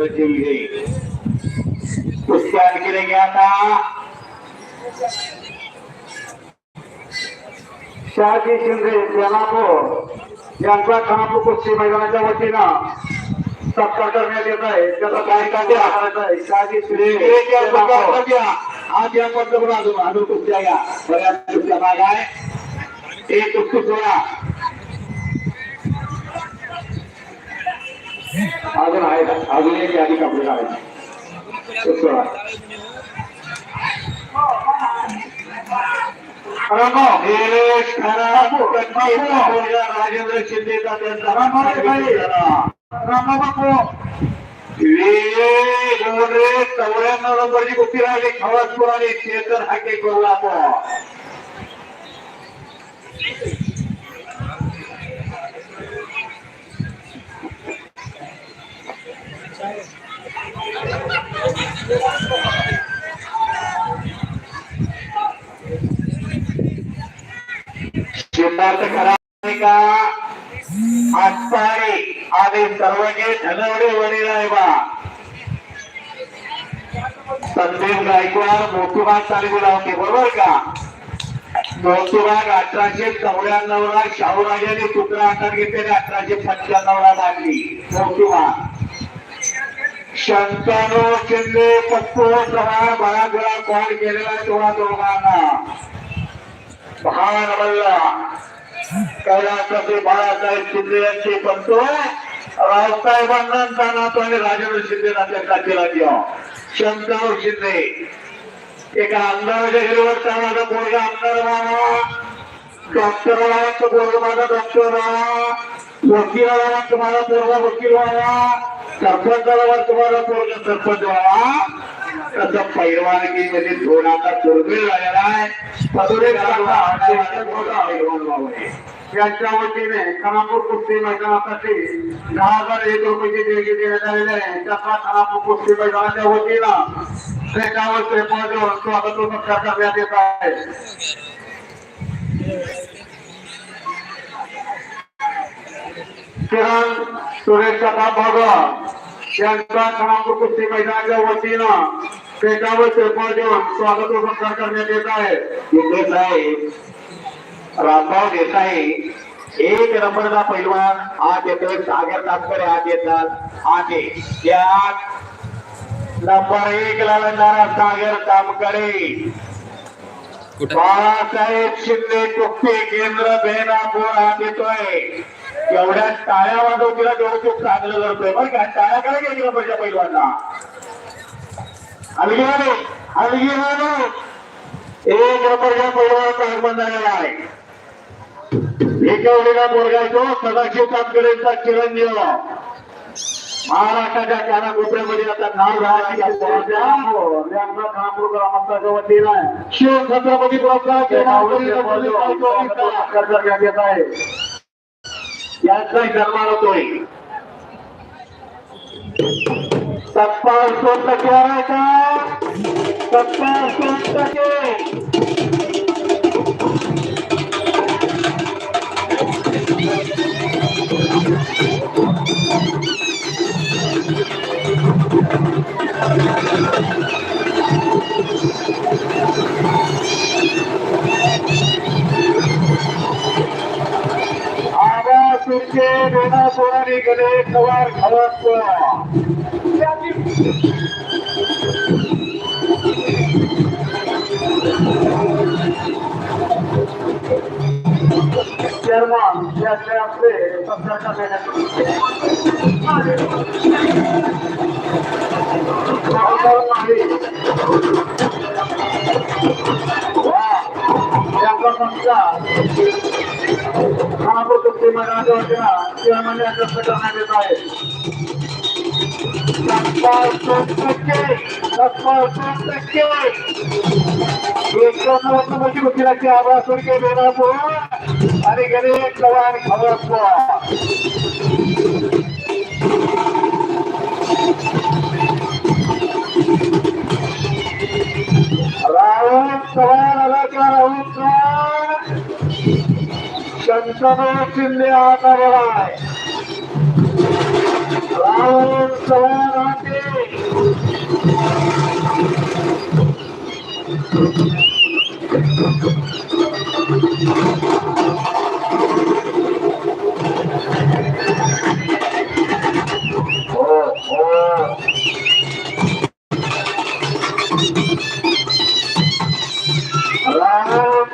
जिल्हे कुस्ती आणखी नाही आता शहाजी शिंदे बेलापूर यांचा खानापूर कुस्ती मैदानाच्या वतीनं सत्कार करण्यात येत आहे त्याचा काय कार्यक्रम करायचा आहे शहाजी शिंदे आज या पद्धतीने अजून अजून कुस्त्या घ्या बऱ्याच कुस्त्या भाग आहे एक कुस्ती सोडा अजून आहे का? अजून एक यादी कपडे काढायची कुस्ती सोडा रामो, एक खरा कच्ची पोरगा राजेंद्र शिंदेचा त्यांचा रामो भाई, रामो बापू रे चौऱ्याण्णव नंबरची कुस्ती राहिली खवासपूर आणि शेतर हाके कोल्हापूर खरा का आजपाडी आधी धनवडे वडील आहे बा. संदीप गायकवाड मोठूबाग तालुक्याला लावते बरोबर का? मोठूबाग अठराशे चौऱ्याण्णव ला शाहूराजाने तुकडा हातात घेतलेले अठराशे पंच्याण्णव ला लागली मोठूबाग शंतनू शिंदे पप्पू चव्हाण बळागुळा कॉल केलेला तेव्हा दोघांना. भान मल्ला कैलासाचे बाळासाहेब शिंदे यांचे पंतो रावसाहेबांना नातो आणि राजेंद्र शिंदे नात्याचा केला किंवा शंतनू शिंदे. एका आमदाराच्या हिरवर चालणारा पोरगा आमदार व्हावा डॉक्टर व्हावा तो पोरगा माझा डॉक्टर व्हावा वकील व्हावा तुम्हाला पोरगा वकील व्हावा सरपंचाला तुम्हाला पोरग सरपंच व्हावा. त्याचा तसं म्हणजे थोडासा दुर्मिळ झालेला आहे. पदुरे यांच्या वतीने खानापूर कुस्ती मैदानासाठी दहा हजार एक रुपयाची देणगी देण्यात आलेली आहे. त्याचा खानापूर कुस्ती मैदानाच्या वतीनं ट्रेकावर त्रेपन्न स्वागत व करण्यात येत आहे. किरण सुरेश कथा भगत यांचा खानापूर कुस्ती मैदानाच्या वतीनं ट्रेकावर त्रेपन्न देऊन स्वागत व सत्कार करण्यात येत आहे. देसाई रामभाऊ देसाई एक नंबरचा पैलवान. आत येतोय सागर तापकडे आत येतात. आते त्यात नंबर एक ला लागणारा सागर तामकडे बाळासाहेब शिंदे टोपे केंद्र बेनापूर. आत येतोय. एवढ्या टाळ्या वाजव तिला खूप चांगलं करतोय बरं का? टाळ्या काय घ्यायची नंबरच्या पैलवानला? अलगी आलो अलगी आलो एक नंबरच्या पैलवानाचा आगमन झालेला आहे. एकेवडीला बोरगा तो सदाशिव कामकरेंचा चिरंजीव. महाराष्ट्राच्या काना कोपऱ्यामध्ये आता नाव राहायची शिव छत्रपती पुरस्कार सत्कार करण्यात येत आहे यांचा सन्मान होतोय सत्तार सोड टक्के का? सत्तार सोड टक्के. आवाज तुमचे डोळा सोडाने गेले सवार खवत चेअरमन आपले सत्कार करण्यात यांचा सत्कार खानापूर कुस्ती मैदानाच्या वतीनं चेअरमन यांचा गेले चव्हाण खवसपूर राहुल चव्हाण आला का राहुल चव्हाण शंतनू शिंदे हात आलेला आहे राहुल चव्हाण हाते हो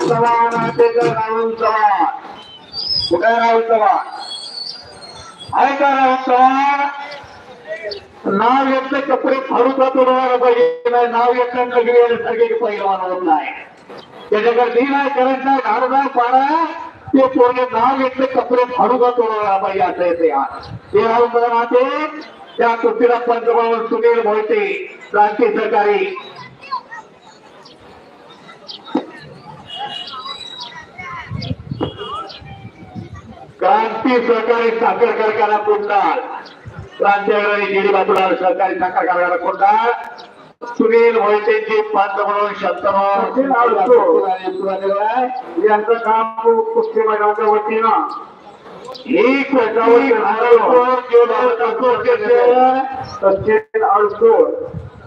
चव्हाण आटेकर राहुल चव्हाण कुठे राहुल चव्हाण आहे राहुल चव्हाण नाव येतले कपडे फाडूचा तोडवायला पाहिजे नाही नाव येतं सगळे सगळे पहिलवान होत नाही. त्याच्याकडे ती नाही करत नाही झाडू नाही पाडा ते पोरगे नाव घेतले कपडे फाडू का तोडवायला पाहिजे असं येते आज ते राहुल चव्हाण आटे त्या कृतीला पंतप्रधान सुनील मोहिते क्रांती सरकारी क्रांती सहकारी साखर कारखाना कोंडाळ. क्रांतीनगरी गिरी बाजूला सहकारी साखर कारखाना कोंडाळ. सुनील मोहितेची पाच म्हणून शंतनू यांचं काम कुस्ती मैदानाच्या वतीनं. ही सचिन अडसूळ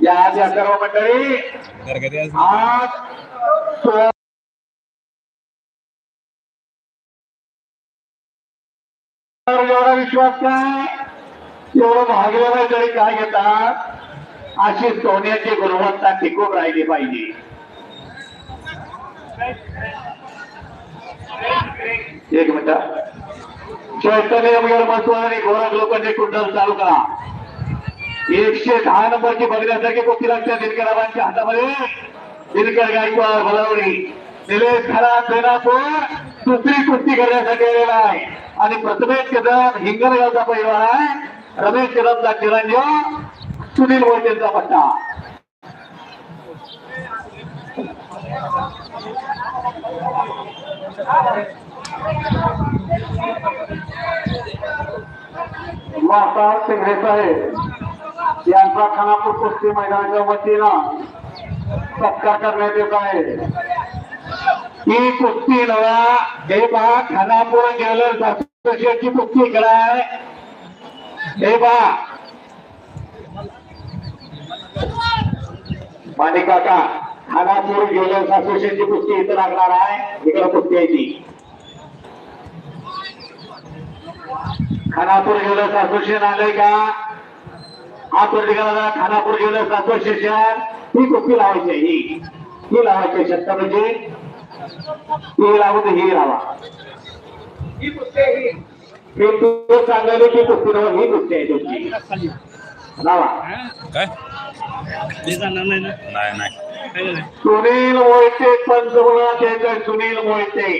या या आज या सर्व मंडळी आज एवढा विश्वास काय एवढं भागलेलं तरी काय घेतात? अशी सोन्याची गुणवत्ता टिकून राहिली पाहिजे. एक मिनिट. चैतन्य गोरख लोकांचे कुंडल चालू करा एकशे दहा नंबरची बघण्यासाठी कुस्ती लागते दिनकराबांच्या हातामध्ये? दिनकर गायकवाड भलावडी निलेश खरा सेनापूर दुसरी कुस्ती करण्यासाठी आलेला आहे. आणि प्रथमेश कदम हिंगणगावचा परिवार आहे. रमेश कदमचा चिरंजीव सुनील मोहितेंचा पट्टा. वार्ताहर शिंगरे साहेब. यांचा खानापूर कुस्ती मैदानाच्या वतीनं सत्कार करण्यात येत आहे. ही कुस्ती नव्या हे बा खानापूर ज्वेलर्स असोसिएशनची कुस्ती कराय हे बा माने काका खानापूर ज्वेलर्स असोसिएशनची कुस्ती इथं लागणार आहे. इकडे कुस्ती आहे ती. खानापूर ज्वेलर्स असोसिएशन आलंय का? हा प्रत्येकाला खानापूर ज्वेलर्स असोसिएशन ही कुस्ती लावायची आहे, ही. ही लावायची शब्द म्हणजे ही लावू तर ही लावा. हे तू सांगायला की कुस्ती लावा ही कुस्ती आहे तुमची? लावा. काय? नाही नाही सुनील मोहिते पंचमुला त्यांचे सुनील मोहिते.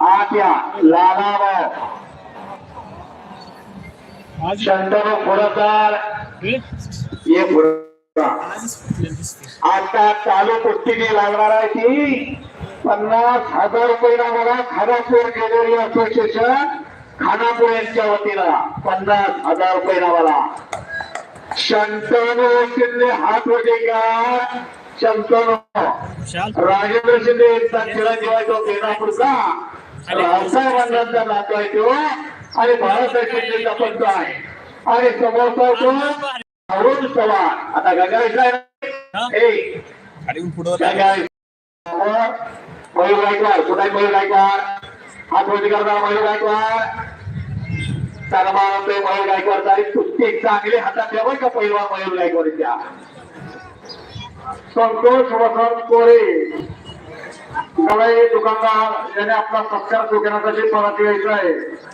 आत या. लालाभाऊ शंतनू पुरस्कार ये आता चालू कुस्तीने लागणार आहे ती. पन्नास हजार रुपये लागणार खानापूर ज्वेलरी असोसिएशन खानापूर यांच्या वतीनं. पन्नास हजार रुपये नावाला शंतनू शिंदे हात होते का? शंतनू. राजेंद्र शिंदे यांचा आहे तो बेनापूरचा रावसाहेब अण्णांचा नातू आहे तो. आणि बाळासाहेब पंच आहे. आणि समोरचा तो अरुण चव्हाण. आता मयूर गायकवाड कुठे मयूर गायकवाड? हात वरती करणार मयूर गायकवाड. सन्मान होतोय मयूर गायकवाड. आणि कुस्ती चांगली हातात ठेवा का पहिलवान मयूर गायकवाडच्या. संतोष वसंत कोरे. दुकानदार याने आपला सत्कार स्वीकारण्यासाठी परत यायचं आहे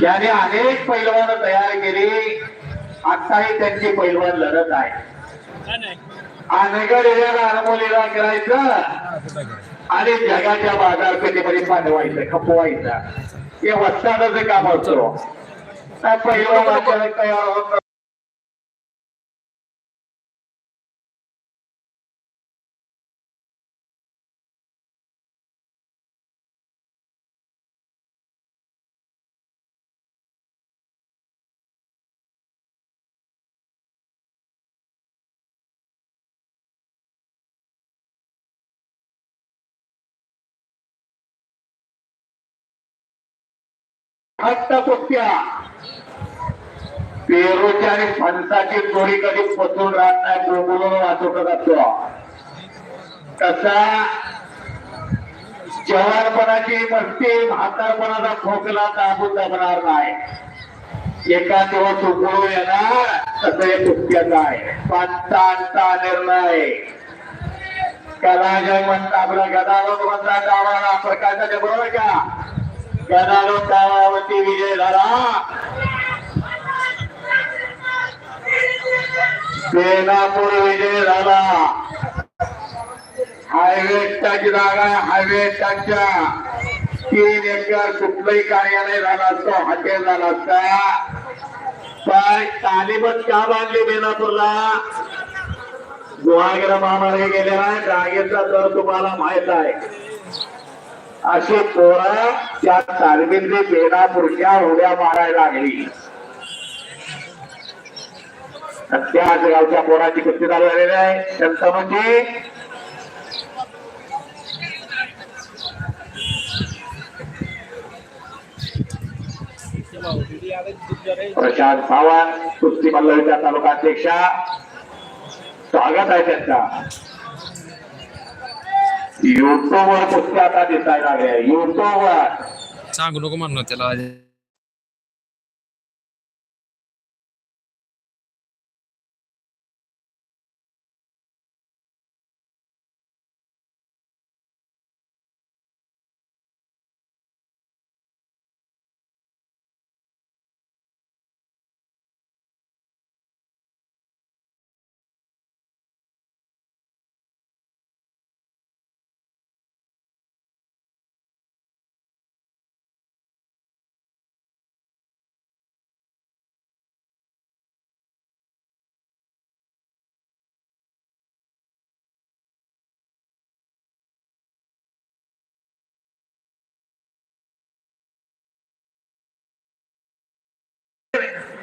ज्याने अनेक पैलवान तयार केली आताही त्यांची पैलवान लढत आहे अनगड या रानमोलीला करायचं. आणि जगाच्या बाजारपेठेमध्ये पाठवायचं खपवायचं. हे वस्तादाचं काम असतो. त्या पैलवान अचानक तयार होत हट्ट कुस्त्या पेरूची आणि फणसाची जोडी कधी पचून राहत नाही बोलून वाचवत असतो तसा जवानपणाची मस्ती म्हातारपणाचा खोकला ताबूत जमणार नाही. एका दिवस उकळून येणार तसं हे कुस्त्याचं आहे. पंचांचा निर्णय. कला जय म्हणता आपला गदालोक म्हणता गावाला प्रकाशाच्या बरोबर का? गदालोक विजय झाला सेनापूर विजय झाला हायवे टच जागा हायवे टचच्या. तीन एकर कुठलंही कार्यालय झालं असतं हॉटेल झालं असतं. पण तालिबत का बांधली बेनापूरला? गुहागर महामार्ग गेलेला आहे जागेचा दर तुम्हाला माहीत आहे. अशी पोरं त्या कारगिलने बेलापूरच्या उड्या मारायला लागली. त्याच गावच्या पोराची कुस्ती चालू झालेली आहे. शंतनूची म्हणजे प्रशांत सावंत कुस्ती मल्लवीच्या तालुका अध्यक्षा. स्वागत आहे त्यांचा. युट्यूब पुस्तक आता दिसायला लागल्या युट्यूब सांगू नको म्हणणं त्याला.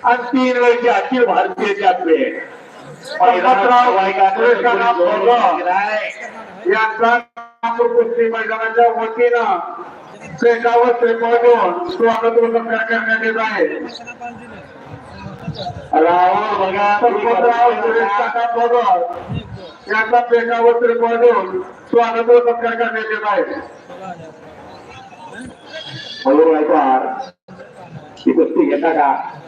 आणि तीन वेळचे अखिल भारतीय चॅम्पियन सुरेशकांना यांचा नागपूर कुस्ती मैदानाच्या वतीनं पेटावर त्रिकोण स्वागत सत्कार करण्यात येत आहे. राहुल बघा पंकजराव सुरेश काका यांचा स्वागत व सत्कार करण्यात येत आहे. मयूर गायकवाड ही कुस्ती घेता का?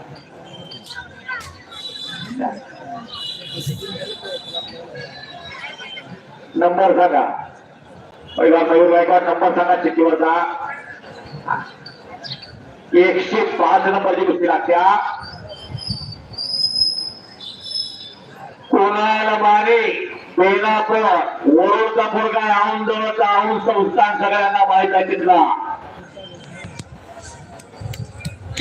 नंबर सांगा. पहिला मयूर गायकवाड नंबर सांगा चिठ्ठीवरचा. एकशे पाच नंबरची कुस्ती लागत्या. कोणाला मारे? बेलापूर वरोडचा मुलगा औंध जवळचा औंध संस्थान सगळ्यांना माहीत आहे तिथला.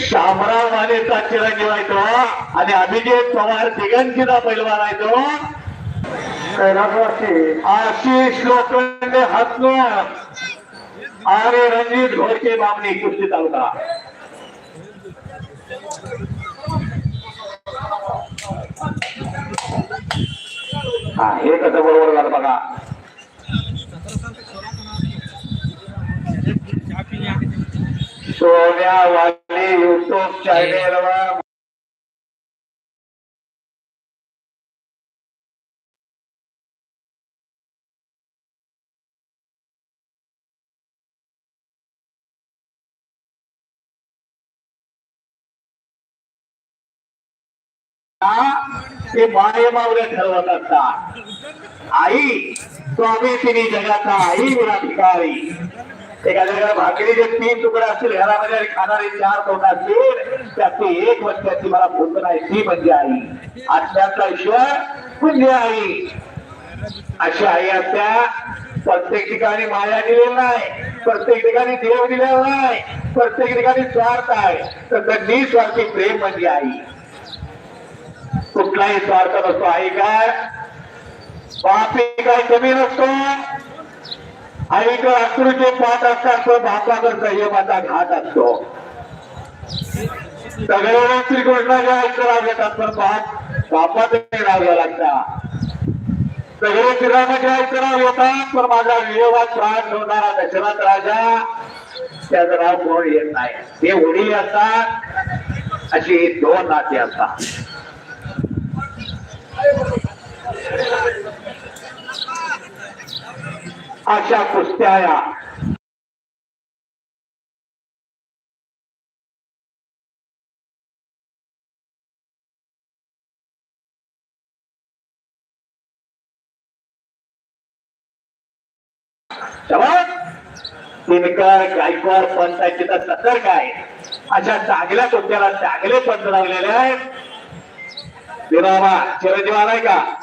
शामराव मानेचा चिरंजीव आहे तो आणि अभिजित पवार तिघांचीचा पैलवान आहे तो. आशिष लोखंडे हसनूर आणि रणजित घोडके बामणी कुस्ती तालुका. हा हे कसं बरोबर झालं बघा. सोन्या युट्यूब चॅनेलवर ते माये मावल्या ठरवत असतात आई स्वामी तिने जगाचा आई विराधिकारी एखाद्या भाकरी जे तीन तुकडे असतील घरामध्ये आणि खाणारे चार तोंड असतील त्यातली एक वस्त्याची मला भूक नाही ती म्हणजे आई. आत्म्याचा ईश्वर म्हणजे आई. अशी आई असत्या प्रत्येक ठिकाणी माया दिलेली नाही प्रत्येक ठिकाणी देव दिलेला नाही प्रत्येक ठिकाणी स्वार्थ आहे. तर निस्वार्थी प्रेम म्हणजे आई. कुठलाही स्वार्थ नसतो आई काय? बापी काय कमी नसतो. आईकडे आकृती पाहत असतात तो बापाकडे संयमाचा घात असतो. सगळे श्रीकृष्णाच्या आईचं नाव घेतात पण पाहत बापाचं राहावं लागतात सगळे श्रीरामाच्या आईचं येतात पण माझा वियोगात प्राण ठेवणारा दशरथ राजा. त्याचं नाव कोण येत नाही. ते वडील असतात अशी दोन नाते असतात. अशा कुस्त्या या. तेव्हा दिनकर गायकवाड पंचायती तर सतर्क आहे. अशा चांगल्या कुस्त्याला चांगले पंच लागलेले आहेत. विनोबा चिरंजीव आलाय का?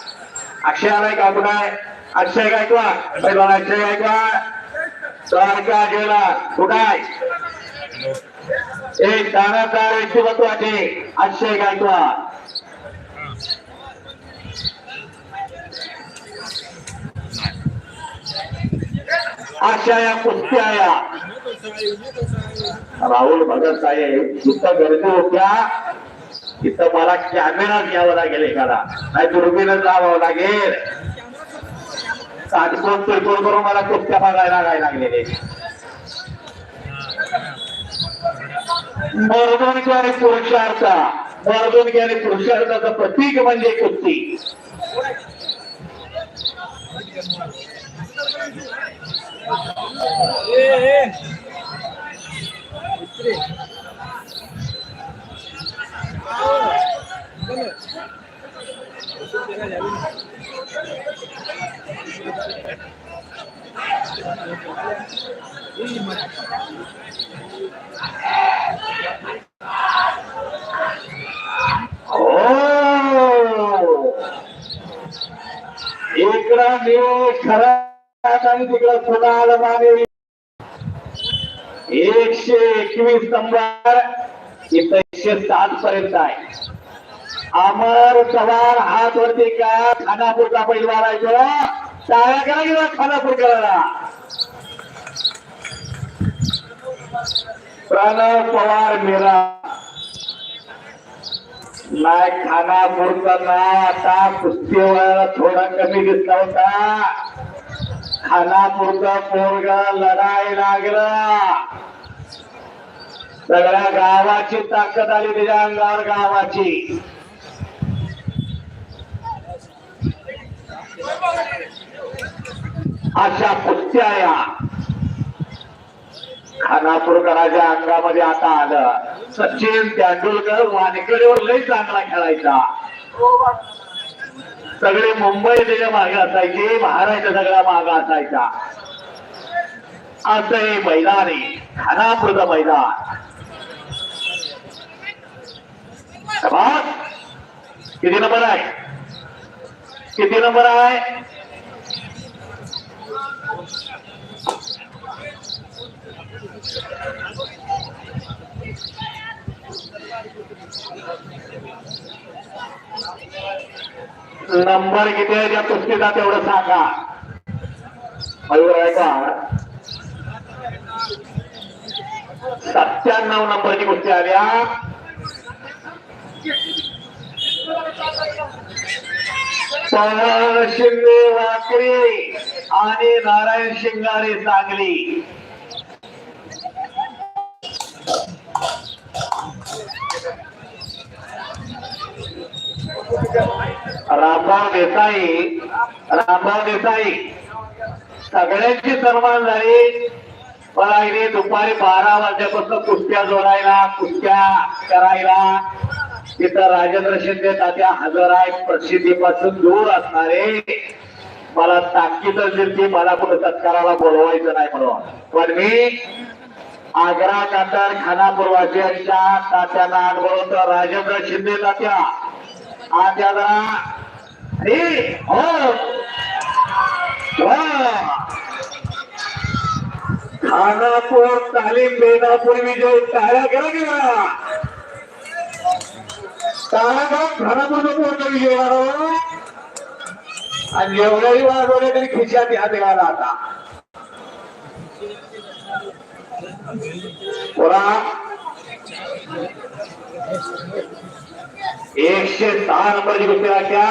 अक्षय आलाय का? कुठं आहे? अक्षय गायकवाड अक्षय गायकवाड. द्वारका गेला. कुठाय? एक दानादार व्यक्तिमत्वाचे अक्षय गायकवाड. राहुल भगत साहेब जिथं गर्दी होत्या तिथं मला कॅमेरा घ्यावा लागेल एखादा. नाही दुर्बीनच लावावं लागेल. काटकोण तिरकोण करून मला कुस्त्या भागायला लागायला लागलेले. मर्दून आणि पुरुषार्थ. मर्दून आणि पुरुषार्थाचं प्रतीक म्हणजे कुस्ती. हो. इकडं मी खरा आणि तिकडं माने एकशे एकवीस नंबर. इथं एकशे सात पर्यंत आहे. अमर चव्हाण हात वरती का? खानापूरचा पहिला आहे तो. टाळ्या करा गेला खानापूर प्रणव पवार मेरा। नाही खाना नाव आता कुस्ती वळायला थोडा कमी दिसला होता. खानापूरचा पोरगा लढाई लागला. सगळ्या गावाची ताकद आली त्याच्या अंगावर गावाची. अशा कुस्त्या या. खानापूरकराच्या अंगामध्ये आता आलं. सचिन तेंडुलकर वानखेडेवर लई चांगला खेळायचा. सगळे मुंबई त्याच्यामागे असायचे महाराष्ट्र सगळ्या मागे असायचा. असं हे मैदान आहे खानापूरचं मैदान. किती नंबर आहे? किती नंबर आहे? नंबर किती आहे त्या पुस्तिका तेवढं सांगा. मयूर आहे का सत्त्याण्णव नंबरची कुस्ती आल्या पवन शिंदे वाकरे आणि नारायण शिंगारे सांगली रामभाऊ देसाई रामभाऊ देसाई. सगळ्यांची सन्मान झाली. पण अगदी दुपारी बारा वाजल्यापासून कुस्त्या जोडायला कुस्त्या करायला. तिथं राजेंद्र शिंदे तात्या हजर आहे प्रसिद्धीपासून दूर असणारे. मला ताकीद असेल ती मला कुठं तत्काराला बोलवायचं नाही म्हणून. पण मी आग्रा कातर खानापूर वासियांच्या तात्यांना अनुभवतो राजेंद्र शिंदे तात्या. आत्या जरा. हे, हो खानापूर तालीम देण्यापूर्वी जो टाळ्या केला गेला टाळ्या घेऊन खानापूर पूर्ण विजय आणि एवढ्याही वाढवले तरी खिशात हात घाला आता. पुरा एकशे सहा नंबरची कुस्ती राख्या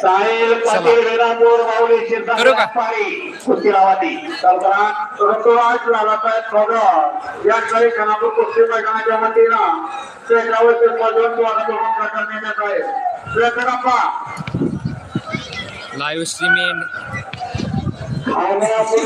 साहिल पाटील रेणापूर माऊली करू का? पारी कुस्ती लावाती कल्पना ऋतुराज लालासाहेब पवार या ठिकाणी खानापूर कुस्ती मैदानाच्या वतीनं शेगावचे मजूर द्वारा दोन प्रकार नेमण्यात आहे प्रेक्षकांना लाईव्ह स्ट्रीमिंग खानापूर